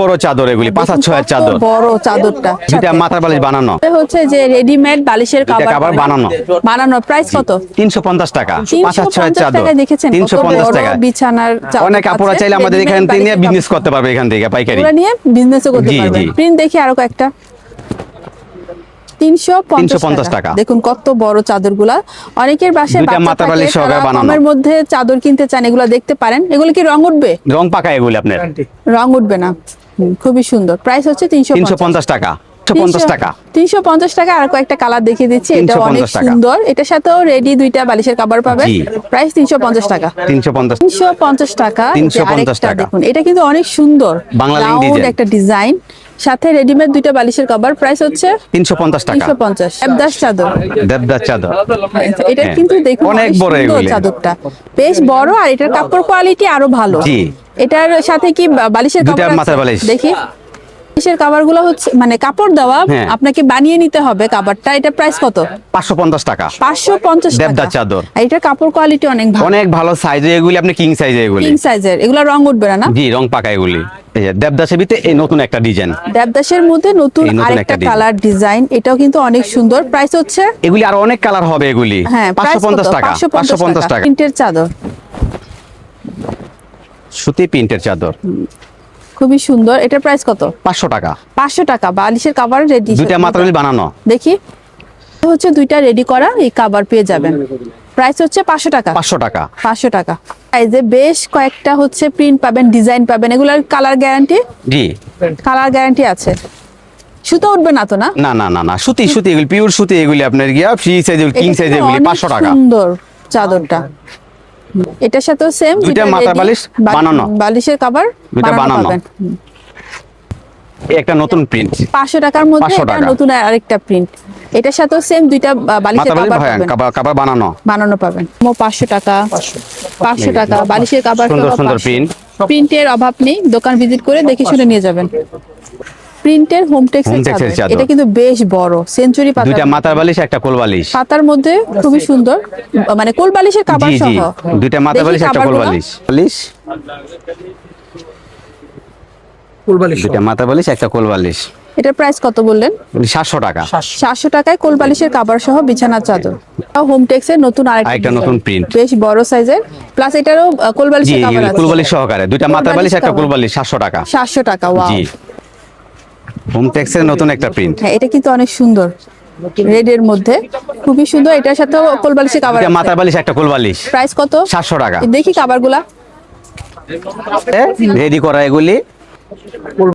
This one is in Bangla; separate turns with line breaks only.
বড় চাদর এগুলি পাঁচ হাত ছয়ের চাদর।
বড় চাদরটা।
দুইটা মাথার বালিশ বানানো।
হচ্ছে যে রেডিমেড বালিশের কভার
বানানো।
বানানোর প্রাইস কত?
তিনশো পঞ্চাশ টাকা পাঁচ হাত ছয়ের চাদর।
টাকায় দেখেছেন কত
তিনশো পঞ্চাশ
বড়
টাকা।
বিছানার চাদর
অনেক আপুরা
আছে।
চাইলে আমাদের এখান থেকে নিয়ে বিজনেস করতে পারবে এখান থেকে পাইকারি।
ওরা নিয়ে বিজনেসও করতে পারবে প্রিন্ট দেখি আরও কয়েকটা।
350 টাকা।
দেখুন কত বড় চাদরগুলা। অনেকের বাসায়
বানানো।
কমের মধ্যে চাদর কিনতে চান এগুলো দেখতে পারেন। এগুলো কি রং উঠবে?
রং পাকা এগুলি আপনার?
রং উঠবে না। খুবই সুন্দর। প্রাইস হচ্ছে তিনশো
পঞ্চাশ। টাকা। তিনশো পঞ্চাশ টাকা।
তিনশো পঞ্চাশ টাকা আর কয়েকটা কালার দেখিয়ে দিচ্ছি এটা অনেক সুন্দর। এটার সাথেও রেডি দুইটা বালিশের কাবার পাবেন।
জি।
প্রাইস তিনশো পঞ্চাশ টাকা।
তিনশো পঞ্চাশ।
তিনশো পঞ্চাশ টাকা।
350।
দেখুন এটা কিন্তু অনেক সুন্দর। একটা ডিজাইন সাথে রেডিমেড দুইটা বালিশের কভার প্রাইস হচ্ছে
তিনশো পঞ্চাশ টাকা।
তিনশো পঞ্চাশ। দেবদাস চাদর।
দেবদার চাদর।
এটা
হ্যাঁ।
কিন্তু দেখুন
অনেক বড়
চাদরটা। বেশ বড় আর এটার কাপড় কোয়ালিটি আরও ভালো।
জি।
এটার সাথে কি বালিশের
দুইটা মাথার বালিশ।
দেখি। বালিশের কাভারগুলো হচ্ছে মানে কাপড় দেওয়া
হ্যাঁ।
আপনাকে বানিয়ে নিতে হবে কাভারটা এটা প্রাইস কত?
পাঁচশো পঞ্চাশ টাকা।
পাঁচশো পঞ্চাশ
দেবদার চাদর।
এটার কাপড় কোয়ালিটি অনেক ভালো।
অনেক ভালো সাইজ এগুলি আপনি কিং সাইজ এগুলি।
কিং সাইজের এগুলো রং উঠবে না
জি রং পাকা এগুলি। দেবদাসের ভিতরে এই নতুন একটা ডিজাইন
দেবদাসের মধ্যে নতুন আরেকটা কালার ডিজাইন এটাও কিন্তু অনেক সুন্দর। প্রাইস হচ্ছে
এগুলি আরও অনেক কালার হবে এগুলি।
হ্যাঁ
পাঁচশো পঞ্চাশ টাকা। পাঁচশো পঞ্চাশ টাকা।
প্রিন্টের চাদর।
সুতি প্রিন্টের চাদর।
খুবই সুন্দর। এটার প্রাইস কত?
পাঁচশো টাকা।
পাঁচশো টাকা। বালিশের কাভার রেডি
দুইটা মাত্র বানানো।
দেখি। হচ্ছে দুইটা রেডি করা এই কাভার পেয়ে যাবেন। প্রাইস হচ্ছে পাঁচশো টাকা।
পাঁচশো টাকা।
পাঁচশো টাকা। এই যে বেশ কয়েকটা হচ্ছে প্রিন্ট পাবেন ডিজাইন পাবেন। এগুলোর কালার গ্যারান্টি
জি।
কালার গ্যারান্টি আছে। সুতো উঠবে না তো না?
না না না না। সুতি সুতি এগুলি পিওর সুতি এগুলি আপনার গিয়া ফ্রি সাইজ কিং সাইজ এগুলি পাঁচশো টাকা।
সুন্দর চাদরটা। এটার সাথেও সেম
দুইটা মাথার বালিশ বানানো।
বালিশের কাভার
দুইটা বানানো। একটা নতুন প্রিন্ট
পাঁচশো টাকার মধ্যে
500
এটা নতুন আরেকটা প্রিন্ট এটার সাথেও সেম দুইটা বালিশের
মাথা বালিশ
কাভার পাবেন।
কাবার বানানো।
বানানো পাবেন। মো পাঁচশো টাকা। পাঁচশো। টাকা। বালিশের কাভার
সুন্দর সুন্দর প্রিন্ট
প্রিন্টের অভাব নেই। দোকান ভিজিট করে দেখে শুনে নিয়ে যাবেন। প্রিন্টের হোম টেক্সের চাদর। এটা কিন্তু বেশ বড় সেঞ্চুরি পাতা
দুইটা মাথার বালিশ একটা কোল বালিশ।
পাতার মধ্যে খুবই সুন্দর মানে কোল বালিশের কাভার সহ।
দুইটা মাথার বালিশ একটা কোল
কাভারগুলো।
বালিশ। বালিশ? দুইটা মাথার বালিশ একটা কোল বালিশ।
এটার প্রাইস কত বললেন?
সাতশো টাকা।
সাতশো। টাকায় কোল বালিশের কাভার সহ বিছানার চাদর। হোম টেক্সের নতুন
আরেকটা নতুন print।
বেশ বড় সাইজের প্লাস এটারও কোল বালিশের কাভার আছে।
কোল বালিশ সহকারে। দুইটা মাথার বালিশ একটা কোল বালিশ সাতশো টাকা।
সাতশো টাকা ওয়াও
জি। হোম টেক্সের নতুন একটা প্রিন্ট
হ্যাঁ এটা কিন্তু অনেক সুন্দর। রেড এর মধ্যে। খুবই সুন্দর। এটার সাথে কোলবালিশ কভার
এটা মাথার বালিশ একটা কোলবালিশ
প্রাইস কত?
সাতশো টাকা।
দেখি কভারগুলা
রেডি করা এগুলি।